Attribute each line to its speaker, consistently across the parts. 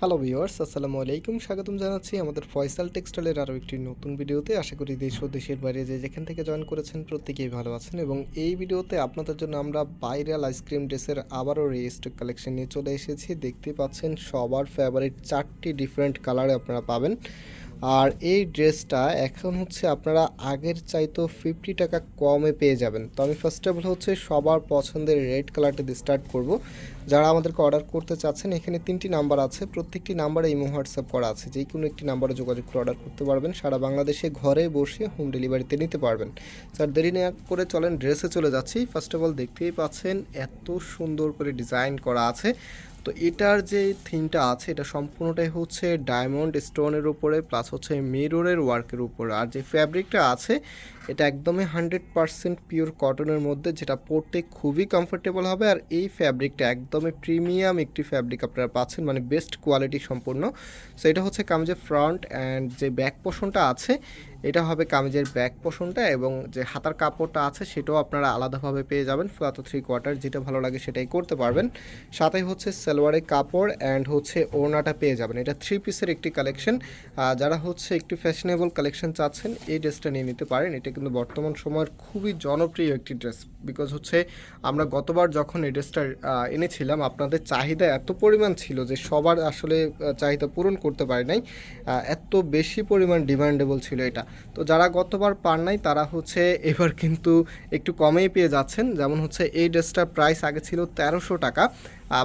Speaker 1: Hello viewers আসসালামু আলাইকুম। স্বাগতম জানাচ্ছি আমাদের ফয়সাল টেক্সটাইলের আরও একটি নতুন ভিডিওতে। আশা করি দেশ ও দেশের বাইরে যে যেখান থেকে জয়েন করেছেন প্রত্যেকেই ভালো আছেন এবং এই ভিডিওতে আপনাদের জন্য আমরা বাইরাল আইসক্রিম ড্রেসের আবারও রেস্টক কালেকশন নিয়ে চলে এসেছি। দেখতে পাচ্ছেন সবার ফেভারিট চারটি ডিফারেন্ট কালারে আপনারা পাবেন। আর এই ড্রেসটা এখন হচ্ছে আপনারা আগের চাইতেও ফিফটি টাকা কমে পেয়ে যাবেন। তো আমি ফার্স্ট অফ অল হচ্ছে সবার পছন্দের রেড কালারটা দিয়ে স্টার্ট করব। যারা আমাদেরকে অর্ডার করতে চাচ্ছেন, এখানে তিনটি নাম্বার আছে। প্রত্যেকটি নাম্বারে ইমো হোয়াটসঅ্যাপ করা আছে। যে কোনো একটি নাম্বারে যোগাযোগ করে অর্ডার করতে পারবেন। সারা বাংলাদেশে ঘরে বসে হোম ডেলিভারিতে নিতে পারবেন। স্যার, দেরি না করে চলেন ড্রেসে চলে যাচ্ছি। ফার্স্ট অফ অল দেখতেই পাচ্ছেন, এত সুন্দর করে ডিজাইন করা আছে। তো এটার যে থিমটা আছে, এটা সম্পূর্ণটাই হচ্ছে ডায়মন্ড স্টোনের উপরে প্লাস হচ্ছে মিররের ওয়ার্কের উপরে। আর যে ফ্যাব্রিকটা আছে, এটা একদমই হান্ড্রেড পারসেন্ট পিওর কটনের মধ্যে, যেটা পরতে খুবই কমফোর্টেবল হবে। আর এই ফ্যাব্রিকটা একদমই প্রিমিয়াম একটি ফ্যাব্রিক আপনারা পাচ্ছেন মানে বেস্ট কোয়ালিটি সম্পূর্ণ। সো এটা হচ্ছে কামিজের ফ্রন্ট অ্যান্ড যে ব্যাক পোষণটা আছে এটা হবে কামিজের ব্যাক পোষণটা এবং যে হাতার কাপড়টা আছে সেটাও আপনারা আলাদাভাবে পেয়ে যাবেন ফ্লাতো থ্রি কোয়ার্টার যেটা ভালো লাগে সেটাই করতে পারবেন। সাথে হচ্ছে সালোয়ারের কাপড় অ্যান্ড হচ্ছে ওড়নাটা পেয়ে যাবেন। এটা থ্রি পিসের একটি কালেকশন যারা হচ্ছে একটু ফ্যাশনেবল কালেকশন চাচ্ছেন, এই ড্রেসটা নিয়ে নিতে পারেন। এটা কিন্তু বর্তমান সময়ের খুবই জনপ্রিয় একটি ড্রেস বিকজ হচ্ছে আমরা গতবার যখন এই ড্রেসটা এনেছিলাম, আপনাদের চাহিদা এত পরিমাণ ছিল যে সবার আসলে চাহিদা পূরণ করতে পারে নাই। এত বেশি পরিমাণ ডিমান্ডেবল ছিল এটা। তো যারা গতবার পান নাই, তারা হচ্ছে এবার কিন্তু একটু কমেই পেয়ে যাচ্ছেন। যেমন হচ্ছে এই ড্রেসটার প্রাইস আগে ছিল তেরোশো টাকা।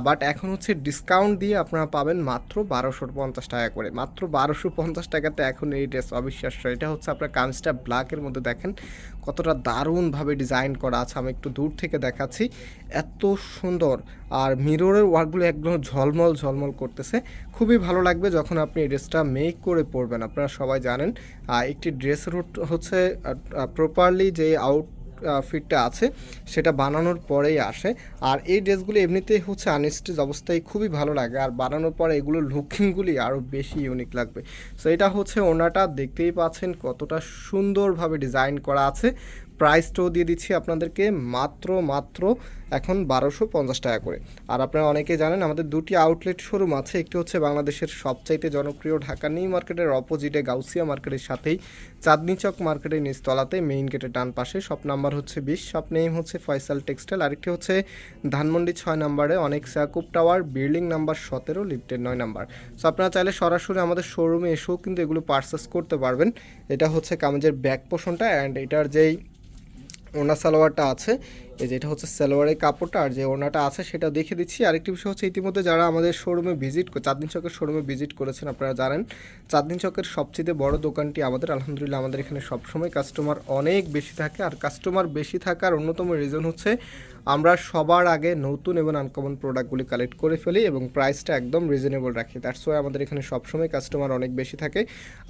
Speaker 1: বাট এখন হচ্ছে ডিসকাউন্ট দিয়ে আপনারা পাবেন মাত্র বারোশো পঞ্চাশ টাকা করে। মাত্র বারোশো পঞ্চাশ টাকাতে এখন এই ড্রেস অবিশ্বাস্য। এটা হচ্ছে আপনার কামিজটা ব্ল্যাকের মধ্যে দেখেন, কতটা দারুণভাবে ডিজাইন করা আছে। আমি একটু দূর থেকে দেখাচ্ছি। এত সুন্দর। আর মিররের ওয়ার্কগুলো একদম ঝলমল ঝলমল করতেছে। খুবই ভালো লাগবে যখন আপনি এই ড্রেসটা মেক করে পরবেন। আপনারা সবাই জানেন একটি ড্রেসের হচ্ছে প্রপারলি যে আউট ফিটটা আছে, সেটা বানানোর পরেই আসে। আর এই ড্রেসগুলি এমনিতেই হচ্ছে আনস্টিচ অবস্থায় খুবই ভালো লাগে, আর বানানোর পরে এগুলোর লুকিংগুলি আরও বেশি ইউনিক লাগবে। সো এটা হচ্ছে ওনাটা দেখতেই পাচ্ছেন কতটা সুন্দরভাবে ডিজাইন করা আছে। প্রাইসটাও দিয়ে দিচ্ছি আপনাদেরকে মাত্র মাত্র এখন বারোশো পঞ্চাশ টাকা করে। আর আপনারা অনেকেই জানেন, আমাদের দুটি আউটলেট শোরুম আছে। একটি হচ্ছে বাংলাদেশের সবচাইতে জনপ্রিয় ঢাকা নিউ মার্কেটের অপোজিটে গাউসিয়া মার্কেটের সাথেই চাঁদনি চক মার্কেটের নিচতলাতে মেইন গেটের ডান পাশে শপ নাম্বার হচ্ছে বিশ শপ নেম হচ্ছে ফয়সাল টেক্সটাইল আরেকটি হচ্ছে ধানমন্ডি ছয় নাম্বারে অনেক স্যাকুপ টাওয়ার বিল্ডিং নাম্বার সতেরো লিফটের নয় নাম্বার। সো আপনারা চাইলে সরাসরি আমাদের শোরুমে এসেও কিন্তু এগুলো পারচেস করতে পারবেন। এটা হচ্ছে কামেজের ব্যাক পোষণটা অ্যান্ড এটার যেই ওনা সালোয়ারটা আছে এই যে এটা হচ্ছে সালোয়ারের কাপড়টা, আর যে ওনাটা আছে সেটা দেখে দিচ্ছি। আরেকটি বিষয় হচ্ছে ইতিমধ্যে যারা আমাদের শোরুমে ভিজিট চাঁদনি চকের শোরুমে ভিজিট করেছেন আপনারা জানেন, চাঁদনি চকের সবচেয়ে বড় দোকানটি আমাদের, আলহামদুলিল্লাহ আমাদের এখানে সবসময় কাস্টমার অনেক বেশি থাকে। আর কাস্টমার বেশি থাকার অন্যতম রিজন হচ্ছে আমরা সবার আগে নতুন এবং আনকমন প্রোডাক্টগুলি কালেক্ট করে ফেলি এবং প্রাইসটা একদম রিজনেবল রাখি। দ্যাটস ওয়াই আমাদের এখানে সবসময় কাস্টমার অনেক বেশি থাকে।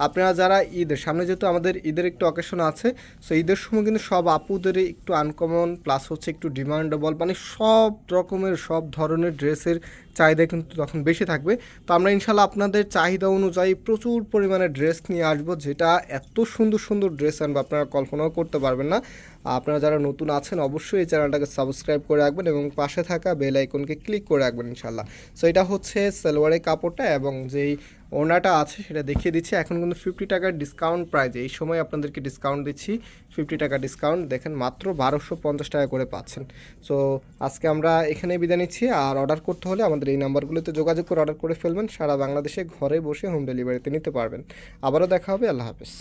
Speaker 1: আপনারা যারা ঈদের, সামনে যেহেতু আমাদের ঈদের একটু অকেশন আছে সো ঈদের সময় কিন্তু সব আপুদের একটু আনকমন প্লাস হচ্ছে একটু ডিমান্ডেবল মানে সব রকমের, সব ধরনের ড্রেসের চাহিদা কিন্তু তখন বেশি থাকবে। তো আমরা ইনশাল্লাহ আপনাদের চাহিদা অনুযায়ী প্রচুর পরিমাণে ড্রেস নিয়ে আসব, যেটা এত সুন্দর সুন্দর ড্রেস আনব আপনারা কল্পনাও করতে পারবেন না। আপনারা যারা নতুন আছেন, অবশ্যই এই চ্যানেলটাকে সাবস্ক্রাইব করে রাখবেন এবং পাশে থাকা বেল আইকনকে ক্লিক করে রাখবেন ইনশাল্লাহ সো এটা হচ্ছে সালোয়ারের কাপড়টা এবং যেই ওনাটা আছে, সেটা দেখিয়ে দিচ্ছি। এখন কিন্তু ফিফটি টাকার ডিসকাউন্ট প্রাইজে এই সময় আপনাদেরকে ডিসকাউন্ট দিচ্ছি। ফিফটি টাকা ডিসকাউন্ট দেখেন মাত্র বারোশো পঞ্চাশ টাকা করে পাচ্ছেন। সো আজকে আমরা এখানে বিদায় নিচ্ছি। আর অর্ডার করতে হলে আমাদের এই নাম্বারগুলোতে যোগাযোগ করে অর্ডার করে ফেলবেন। সারা বাংলাদেশে ঘরে বসে হোম ডেলিভারিতে নিতে পারবেন। আবারও দেখা হবে, আল্লাহ হাফেজ।